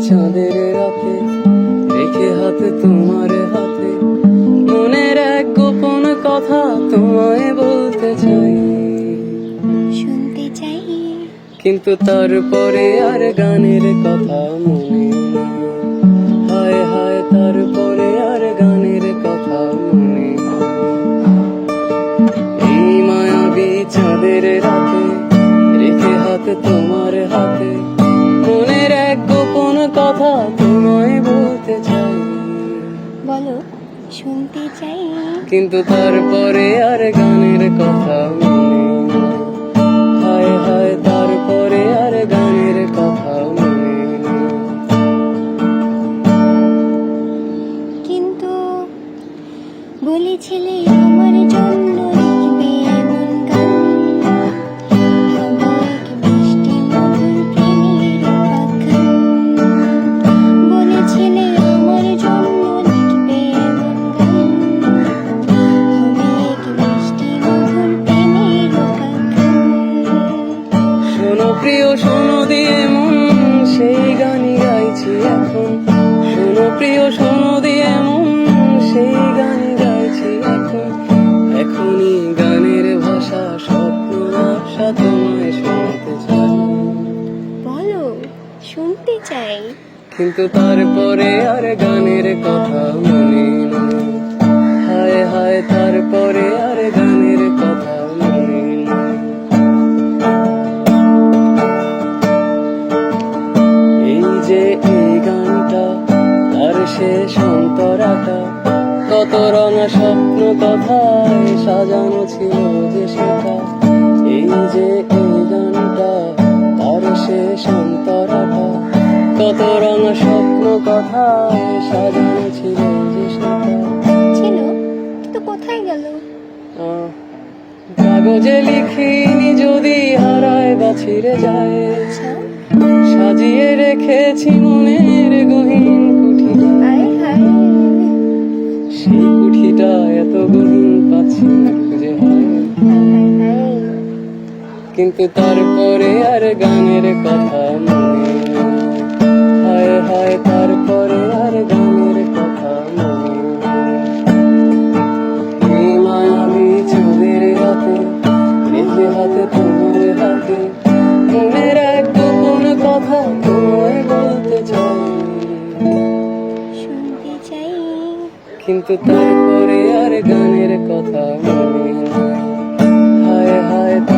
চাঁদের রাতে রেখে হাতে তোমার হাতে। মনের এক গোপন কথা তোমায় বলতে চাই। শুনতে চাই। কিন্তু তারপরে আর গানের কথা মনে। হায় হায় তারপরে আর গানের কথা মনে এই মায়াবী চাঁদের রাতে রেখে হাতে তোমার হাতে। শুনতে চাই। কিন্তু তারপরে আর গানের কথা মনে হায় হায় তারপরে আর গানের কথা মনে কিন্তু বলেছিলে আমার জন্য শুনতে চাই। কিন্তু তারপরে আর গানের কথা মনে হায় হায়, তারপরে আর গানের কথা মনে এই যে এই গানটা তার শেষ অন্তরাটা কত রঙা স্বপ্ন কথায় সাজানো ছিল যে সেটা। এই যে সাজানো ছিল। যে ছিল কিন্তু কোথায় গেল? কাগজে লিখিনি যদি হারায় বা ছিঁড়ে যায়। আচ্ছা। সাজিয়ে রেখেছি মনের গহীন কুঠি সেই কুঠিটা এত গহীন পাচ্ছি না খুঁজে কিন্তু তারপরে আর গানের কথা মনে। হায় তারপরে আর গানের কথা মায়াবী চাঁদের রাতে রেখে হাতে তোমার হাতে মনের এক গোপন কথা তোমায় বলতে চাই। কিন্তু তারপরে আর গানের কথা মনে হায় হায়